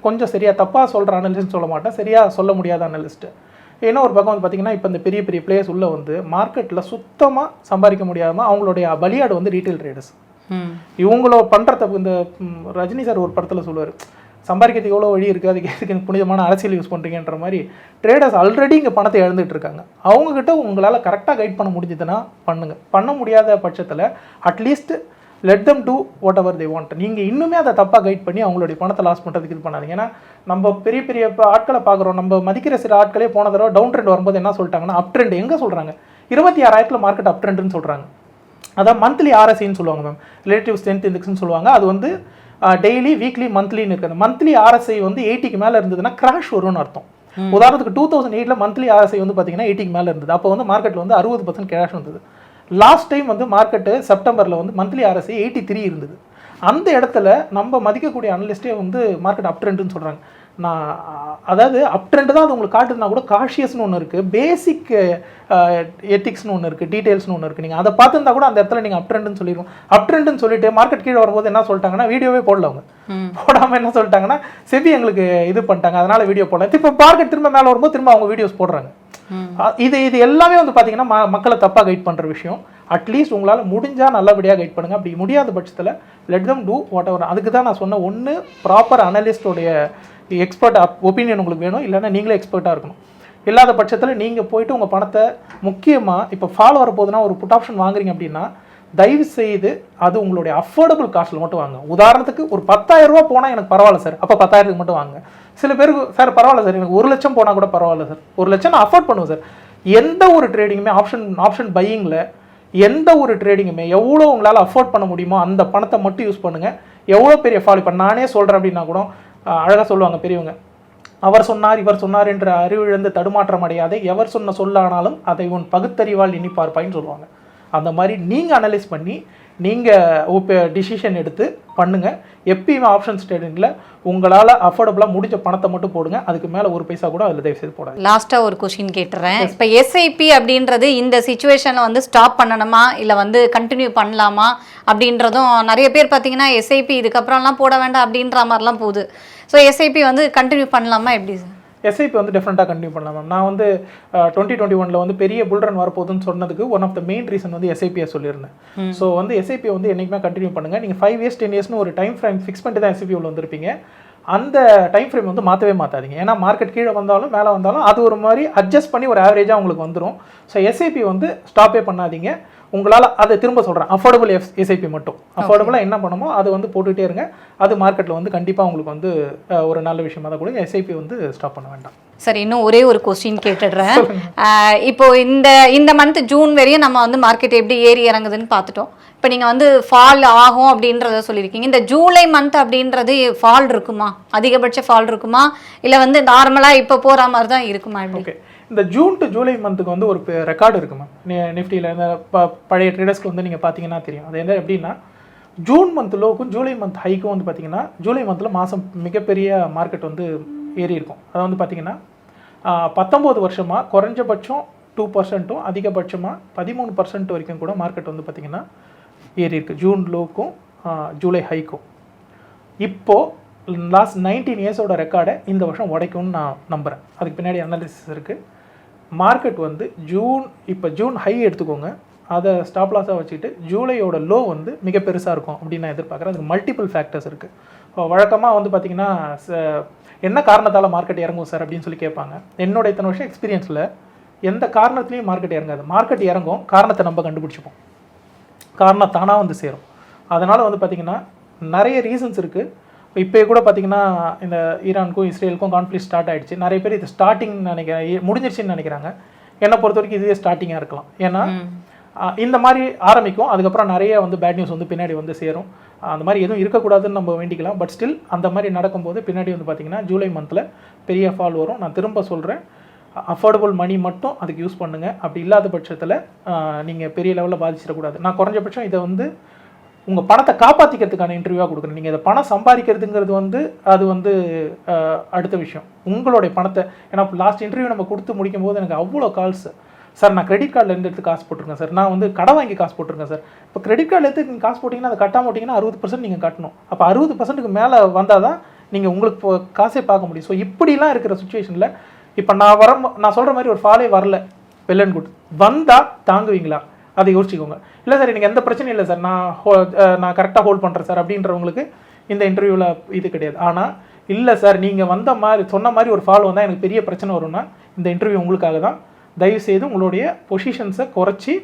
கொஞ்சம் சரியாக தப்பாக சொல்கிற அனலிஸ்ட்னு சொல்ல மாட்டேன். சரியாக சொல்ல முடியாத அனலிஸ்ட்டு இன்னொரு பக்கம் வந்து பார்த்தீங்கன்னா இப்போ இந்த பெரிய பெரிய பிளேயர்ஸ் உள்ளே வந்து மார்க்கெட்டில் சுத்தமாக சம்பாதிக்க முடியாமல் அவங்களுடைய பலியாடு வந்து ரீட்டைல் ட்ரேடர்ஸ் இவங்களோ பண்ணுற தப்பு இந்த ரஜினி சார் ஒரு படத்தில் சொல்லுவார் சம்பாதிக்கிறதுக்கு எவ்வளோ வழி இருக்குது அதுக்கு எதுக்கு புனிதமான அரசியல் யூஸ் பண்ணுறீங்கன்ற மாதிரி ட்ரேடர்ஸ் ஆல்ரெடி இங்கே பணத்தை இழந்துட்டு இருக்காங்க. அவங்கக்கிட்ட உங்களால் கரெக்டாக கைட் பண்ண முடிஞ்சதுன்னா பண்ணுங்கள் பண்ண முடியாத பட்சத்தில் at least let them do whatever they want நீங்கள் இன்னுமே அதை தப்பாக கைட் பண்ணி அவங்களுடைய பணத்தை லாஸ் பண்ணுறதுக்கு இது பண்ணாதீங்க. ஏன்னா நம்ம பெரிய பெரிய இப்போ ஆட்களை பார்க்குறோம். நம்ம மதிக்கிற சில ஆட்களே போன தடவை டவுன் ட்ரெண்ட் வரும்போது என்ன சொல்லிட்டாங்கன்னா அப் ட்ரெண்ட் எங்கே சொல்கிறாங்க இருபத்தி ஆறாயிரத்தில் மார்க்கெட் அப் ட்ரெண்ட்னு சொல்கிறாங்க அதான் மந்த்லி ஆர்எஸ்சின்னு சொல்லுவாங்க மேம் ரிலேட்டிவ் ஸ்ட்ரென்த் இண்டெக்ஸ்னு சொல்லுவாங்க. அது வந்து டெய்லி வீக்லி மந்த்லின்னு இருக்குது மந்த்லி ஆர்எஸ்ஐ வந்து எயிட்டிக்கு மேலே இருந்ததுன்னா கிராஷ் வரும்னு அர்த்தம். உதாரணத்துக்கு டூ தௌசண்ட் எயிட்டில் மந்த்லி ஆர்எஸ்ஐ வந்து பார்த்தீங்கன்னா எயிட்டிக்கு மேலே இருந்தது. அப்போ வந்து மார்க்கெட்டில் வந்து அறுபது பர்சன்ட் கிராஷ் வந்தது. லாஸ்ட் டைம் வந்து மார்க்கெட்டு செப்டம்பரில் வந்து மந்த்லி ஆர்எஸ்ஐ எயிட்டி த்ரீ இருந்தது. அந்த இடத்துல நம்ம மதிக்கக்கூடிய அனலிஸ்டே வந்து மார்க்கெட் அப் ட்ரெண்டுன்னு சொல்கிறாங்க நான் அதாவது அப் ட்ரெண்ட் தான் அது உங்களுக்கு காட்டுதுன்னா கூட காஷியஸ்னு ஒன்று இருக்குது பேசிக் எத்திக்ஸ்னு ஒன்று இருக்குது டீடைல்ஸ்னு ஒன்று இருக்குது நீங்கள் அதை பார்த்துருந்தா கூட அந்த இடத்துல நீங்கள் அப் ட்ரெண்டுன்னு சொல்லிடுவோம் அப் ட்ரெண்டுன்னு சொல்லிட்டு மார்க்கெட் கீழே வரும்போது என்ன சொல்லிட்டாங்கன்னா வீடியோவே போடல அவங்க. போடாமல் என்ன சொல்லிட்டாங்கன்னா செபி எங்களுக்கு இது பண்ணிட்டாங்க அதனால வீடியோ போடல. இப்போ மார்க்கெட் திரும்ப மேலே வரும்போது திரும்ப அவங்க வீடியோஸ் போடுறாங்க. இது இது எல்லாமே வந்து பார்த்தீங்கன்னா மக்களை தப்பாக கைட் பண்ணுற விஷயம். அட்லீஸ்ட் உங்களால் முடிஞ்சால் நல்லபடியாக கைட் பண்ணுங்க. அப்படி முடியாத பட்சத்தில் let them do whatever அதுக்கு தான் நான் சொன்ன ஒன்று ப்ராப்பர் அனலிஸ்டோடைய எக்ஸ்பர்ட் ஒப்பீனியன் உங்களுக்கு வேணும் இல்லைன்னா நீங்களே எக்ஸ்பர்ட்டாக இருக்கணும். இல்லாத பட்சத்தில் நீங்கள் போயிட்டு உங்கள் பணத்தை முக்கியமாக இப்போ ஃபால் வரப்போகுதுன்னா ஒரு புட் ஆப்ஷன் வாங்குறீங்க அப்படின்னா தயவு செய்து அது உங்களுடைய அஃபோர்டபுள் காஸ்ட்டில் மட்டும் வாங்க. உதாரணத்துக்கு ஒரு பத்தாயிரம் ரூபா போனால் எனக்கு பரவாயில்ல சார். அப்போ பத்தாயிரத்துக்கு மட்டும் வாங்க. சில பேருக்கு சார் பரவாயில்ல சார். எனக்கு ஒரு லட்சம் போனால் கூட பரவாயில்ல சார். ஒரு லட்சம் நான் அஃபோர்ட் பண்ணுவேன் சார். எந்த ஒரு ட்ரேடிங்குமே ஆப்ஷன் ஆப்ஷன் பையிங்கில் எந்த ஒரு ட்ரேடிங்குமே எவ்வளோ உங்களால் அஃபோர்ட் பண்ண முடியுமோ அந்த பணத்தை மட்டும் யூஸ் பண்ணுங்கள் எவ்வளோ பெரிய ஃபால் இப்போ நானே சொல்கிறேன் அப்படின்னா கூட அழகாக சொல்லுவாங்க பெரியவங்க. அவர் சொன்னார் இவர் சொன்னார் என்ற அறிவிழந்து தடுமாற்றம் அடையாதே எவர் சொன்ன சொல்லானாலும் அதை உன் பகுத்தறிவால் எண்ணி பார்ப்பாயின்னு சொல்லுவாங்க. அந்த மாதிரி நீங்கள் அனலைஸ் பண்ணி நீங்கள் டிசிஷன் எடுத்து பண்ணுங்கள் எப்பயுமே ஆப்ஷன்ஸ் ட்ரேடிங்கில் உங்களால் அஃபோர்டபுளாக முடிஞ்ச பணத்தை மட்டும் போடுங்க. அதுக்கு மேலே ஒரு பைசா கூட அதில் தயவு செய்து போடாது லாஸ்ட்டாக ஒரு கொஷின் கேட்டுறேன். இப்போ எஸ்ஐபி அப்படின்றது இந்த சுச்சுவேஷனில் வந்து ஸ்டாப் பண்ணணுமா? இல்லை வந்து கண்டினியூ பண்ணலாமா? அப்படின்றதும் நிறைய பேர் பார்த்தீங்கன்னா எஸ்ஐபி இதுக்கப்புறம்லாம் போட வேண்டாம் அப்படின்ற மாதிரிலாம் போகுது. ஸோ எஸ்ஐபி வந்து கண்டினியூ பண்ணலாமா எப்படி சார் எஸ்ஐபி வந்து டெஃபினட்டாக கண்டினியூ பண்ணலாம் மேம் நான் வந்து டுவெண்ட்டி டுவெண்ட்டி ஒனில் வந்து பெரிய புல் ரன் வரப்போகுதுன்னு சொன்னதுக்கு one of the main reason வந்து எஸ்ஐபியை சொல்லியிருந்தேன். ஸோ வந்து எஸ்ஐபி வந்து என்றைக்குமே கண்டினியூ பண்ணுங்கள் நீங்கள் ஃபைவ் இயர்ஸ் டென் இயர்ஸ்னு ஒரு டைம் ஃப்ரேம் ஃபிக்ஸ் பண்ணிட்டு தான் எஸ்ஐபி உள்ள வந்திருப்பீங்க. அந்த டைம் ஃப்ரேம் வந்து மாற்றவே மாற்றாதீங்க ஏன்னா மார்க்கெட் கீழே வந்தாலும் மேலே வந்தாலும் அது ஒரு மாதிரி அட்ஜஸ்ட் பண்ணி ஒரு ஆவரேஜாக உங்களுக்கு வந்துடும் ஸோ எஸ்ஐபி வந்து ஸ்டாப்பே பண்ணாதீங்க. உங்களால் அதை திரும்ப சொல்கிறேன் அஃபோர்டபுள் எஃப் எஸ்ஐபி மட்டும். அஃபோர்டபுளாக என்ன பண்ணுமோ அது வந்து போட்டுகிட்டே இருங்க. அது மார்க்கெட்டில் வந்து கண்டிப்பாக உங்களுக்கு வந்து ஒரு நல்ல விஷயமா தான் கொடுங்க. எஸ்ஐபி வந்து ஸ்டாப் பண்ண வேண்டாம். சரி இன்னும் ஒரே ஒரு கொஸ்டின் கேட்டுடுறேன். இப்போ இந்த இந்த மந்த் ஜூன் வரையும் நம்ம வந்து மார்க்கெட் எப்படி ஏறி இறங்குதுன்னு பார்த்துட்டோம். இப்போ நீங்கள் வந்து ஃபால் ஆகும் அப்படின்றத சொல்லியிருக்கீங்க. இந்த ஜூலை மந்த் அப்படின்றது ஃபால் இருக்குமா? அதிகபட்ச ஃபால் இருக்குமா? இல்லை வந்து நார்மலாக இப்போ போகிற மாதிரி தான் இருக்குமா ஓகே இந்த ஜூன் டு ஜூலை மந்த்துக்கு வந்து ஒரு ரெக்கார்டு இருக்கு மேம் நிஃப்டியில் இந்த ப- பழைய ட்ரேடர்ஸ்க்கு வந்து நீங்கள் பார்த்தீங்கன்னா தெரியும். அது என்ன எப்படின்னா ஜூன் மந்த் லோக்கும் ஜூலை மந்த் ஹைக்கும் வந்து பார்த்தீங்கன்னா ஜூலை மந்தில் மாதம் மிகப்பெரிய மார்க்கெட் வந்து ஏறி இருக்கும். அதை வந்து பார்த்தீங்கன்னா பத்தொம்போது வருஷமாக குறைஞ்சபட்சம் டூ பர்சன்ட்டும் அதிகபட்சமாக பதிமூணு பர்சன்ட் வரைக்கும் கூட மார்க்கெட் வந்து பார்த்திங்கன்னா ஏறி இருக்குது ஜூன் லோக்கும் ஜூலை ஹைக்கும் இப்போது லாஸ்ட் நைன்டீன் இயர்ஸோட ரெக்கார்டை இந்த வருஷம் உடைக்கும்னு நான் நம்புகிறேன் அதுக்கு பின்னாடி அனாலிசிஸ் இருக்குது மார்க்கெட் வந்து ஜூன் இப்போ ஜூன் ஹை எடுத்துக்கோங்க. அதை ஸ்டாப் லாஸாக வச்சுட்டு ஜூலையோட லோ வந்து மிக பெருசாக இருக்கும் அப்படின்னு நான் எதிர்பார்க்குறேன். அதுக்கு மல்டிபிள் ஃபேக்டர்ஸ் இருக்குது வழக்கமாக வந்து பார்த்திங்கன்னா ச- என்ன காரணத்தால் மார்க்கெட் இறங்கும் சார் அப்படின்னு சொல்லி கேட்பாங்க. என்னோட இத்தனை வருஷம் எக்ஸ்பீரியன்ஸில் எந்த காரணத்துலையும் மார்க்கெட் இறங்காது. மார்க்கெட் இறங்கும் காரணத்தை நம்ம கண்டுபிடிச்சிப்போம். காரணம் தானாக வந்து சேரும். அதனால் வந்து பார்த்திங்கன்னா நிறைய ரீசன்ஸ் இருக்குது இப்போ கூட பார்த்தீங்கன்னா இந்த ஈரானுக்கும் இஸ்ரேலுக்கும் கான்ஃப்ளிக் ஸ்டார்ட் ஆயிடுச்சு. நிறைய பேர் இது ஸ்டார்டிங் நினைக்கிறேன். முடிஞ்சிருச்சுன்னு நினைக்கிறாங்க. என்னை பொறுத்த வரைக்கும் இதுவே ஸ்டார்டிங்காக இருக்கலாம். ஏன்னா இந்த மாதிரி ஆரம்பிக்கும். அதுக்கப்புறம் நிறைய வந்து பேட் நியூஸ் வந்து பின்னாடி வந்து சேரும். அந்த மாதிரி எதுவும் இருக்கக்கூடாதுன்னு நம்ம வேண்டிக்கலாம். பட் ஸ்டில் அந்த மாதிரி நடக்கும்போது பின்னாடி வந்து பார்த்திங்கன்னா ஜூலை மந்தில் பெரிய ஃபால் வரும். நான் திரும்ப சொல்கிறேன் அஃபோர்டபுள் மணி மட்டும் அதுக்கு யூஸ் பண்ணுங்கள் அப்படி இல்லாத பட்சத்தில் நீங்கள் பெரிய லெவலில் பாதிச்சிடக்கூடாது. நான் குறைஞ்சபட்சம் இதை வந்து உங்கள் பணத்தை காப்பாற்றிக்கிறதுக்கான இன்டர்வியூவாக கொடுக்குறேன் நீங்கள் இதை பணம் சம்பாதிக்கிறதுங்கிறது வந்து அது வந்து அடுத்த விஷயம். உங்களுடைய பணத்தை ஏன்னா லாஸ்ட் இன்டர்வியூ நம்ம கொடுத்து முடிக்கும் போது எனக்கு அவ்வளோ கால்ஸ் சார் நான் கிரெடிட் கார்டில் இருந்து எடுத்து காசு போட்டிருக்கேன் சார் நான் வந்து கடை வாங்கி காசு போட்டிருக்கேன் சார் இப்போ கிரெடிட் கார்டில் எடுத்து நீங்கள் காசு போட்டிங்கன்னா அதை கட்டாம போட்டிங்கன்னா அறுபது பர்சன்ட் நீங்கள் கட்டணும். அப்போ அறுபது பர்சன்ட்டுக்கு மேலே வந்தால் தான் நீங்கள் உங்களுக்கு இப்போ காசே பார்க்க முடியும். ஸோ இப்படிலாம் இருக்கிற சுச்சுவேஷனில் இப்போ நான் வர நான் சொல்கிற மாதிரி ஒரு ஃபாலே வரல. Well and good. வந்தால் தாங்குவீங்களா? அதை யோசிச்சுக்கோங்க. இல்லை சார் எனக்கு எந்த பிரச்சனையும் இல்லை சார் நான் ஹோ நான் கரெக்டாக ஹோல்ட் பண்ணுறேன் சார் அப்படின்றவங்களுக்கு இந்த இன்டர்வியூவில் இது கிடையாது. ஆனால் இல்லை சார் நீங்கள் வந்த மாதிரி சொன்ன மாதிரி ஒரு ஃபாலோ வந்தால் எனக்கு பெரிய பிரச்சனை வரும்னா இந்த இன்டர்வியூ உங்களுக்காக தான். தயவுசெய்து உங்களுடைய பொசிஷன்ஸை குறைச்சி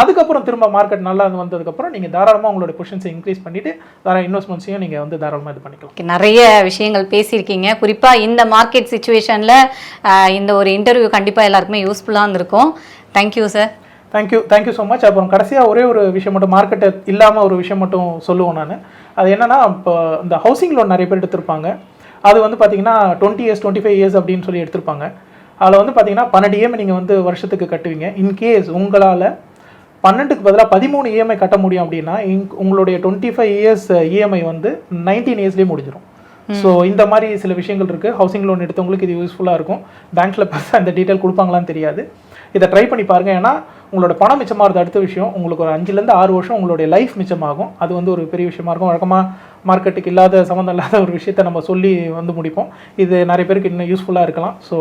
அதுக்கப்புறம் திரும்ப மார்க்கெட் நல்லா வந்ததுக்கப்புறம் நீங்கள் தாராளமாக உங்களுடைய பொசிஷன்ஸை இன்க்ரீஸ் பண்ணிவிட்டு தாராள இன்வெஸ்ட்மெண்ட்ஸையும் நீங்கள் வந்து தாராளமாக இது பண்ணிக்கலாம். நிறைய விஷயங்கள் பேசியிருக்கீங்க. குறிப்பாக இந்த மார்க்கெட் சுச்சுவேஷனில் இந்த ஒரு இன்டர்வியூ கண்டிப்பாக எல்லாருக்குமே யூஸ்ஃபுல்லாக இருந்திருக்கும். Thank you sir thank you thank you so much அப்புறம் கடைசியாக ஒரே ஒரு விஷயம் மட்டும் மார்க்கெட்டு இல்லாமல் ஒரு விஷயம் மட்டும் சொல்லுவேன் நான். அது என்னன்னா இப்போ இந்த ஹவுசிங் லோன் நிறைய பேர் எடுத்திருப்பாங்க. அது வந்து பார்த்தீங்கன்னா twenty years twenty five years அப்படின்னு சொல்லி எடுத்திருப்பாங்க. அதில் வந்து பார்த்தீங்கன்னா பன்னெண்டு இஎம்ஐ நீங்கள் வந்து வருஷத்துக்கு கட்டுவீங்க. இன்கேஸ் உங்களால் பன்னெண்டுக்கு பதிலாக பதிமூணு இஎம்ஐ கட்ட முடியும் அப்படின்னா இங்- உங்களுடைய டுவெண்ட்டி ஃபைவ் இயர்ஸ் இஎம்ஐ வந்து நைன்டீன் இயர்ஸ்லேயே முடிஞ்சிடும் ஸோ இந்த மாதிரி சில விஷயங்கள் இருக்குது ஹவுசிங் லோன் எடுத்தவங்களுக்கு இது யூஸ்ஃபுல்லாக இருக்கும். பேங்க்கில் பெருசாக இந்த டீட்டெயில் கொடுப்பாங்களான்னு தெரியாது. இதை ட்ரை பண்ணி பாருங்கள் ஏன்னா உங்களோட பணம் மிச்சமாகிறது அடுத்த விஷயம். உங்களுக்கு ஒரு அஞ்சுலேருந்து ஆறு வருஷம் உங்களுடைய லைஃப் மிச்சமாகும். அது வந்து ஒரு பெரிய விஷயமா இருக்கும். வழக்கமாக மார்க்கெட்டுக்கு இல்லாத சம்மந்தம் இல்லாத ஒரு விஷயத்தை நம்ம சொல்லி வந்து முடிப்போம். இது நிறைய பேருக்கு இன்னும் யூஸ்ஃபுல்லாக இருக்கலாம். ஸோ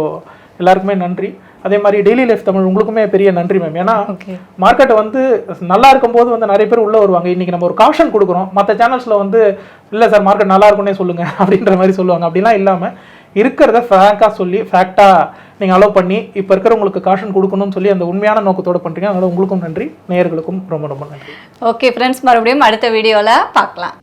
எல்லாருக்குமே நன்றி. அதே மாதிரி டெய்லி லைஃப் தமிழ் உங்களுக்குமே பெரிய நன்றி மேம் ஏன்னா ஓகே மார்க்கெட் வந்து நல்லா இருக்கும்போது வந்து நிறைய பேர் உள்ள வருவாங்க. இன்னைக்கு நம்ம ஒரு காஷன் கொடுக்குறோம். மற்ற சேனல்ஸ்ல வந்து இல்ல சார் மார்க்கெட் நல்லா இருக்கும்னே சொல்லுங்க. அப்படின்ற மாதிரி சொல்லுவாங்க. அப்படிலாம் இல்லாம இருக்கிறத ஃப்ராங்காக சொல்லி ஃபேக்டாக நீங்கள் அலோவ் பண்ணி இப்போ இருக்கிறவங்களுக்கு காஷன் கொடுக்கணும்னு சொல்லி அந்த உண்மையான நோக்கத்தோடு பண்ணுறீங்க அதனால் உங்களுக்கும் நன்றி. நேயர்களுக்கும் ரொம்ப ரொம்ப நன்றி. ஓகே ஃப்ரெண்ட்ஸ் மறுபடியும் அடுத்த வீடியோவில் பார்க்கலாம்.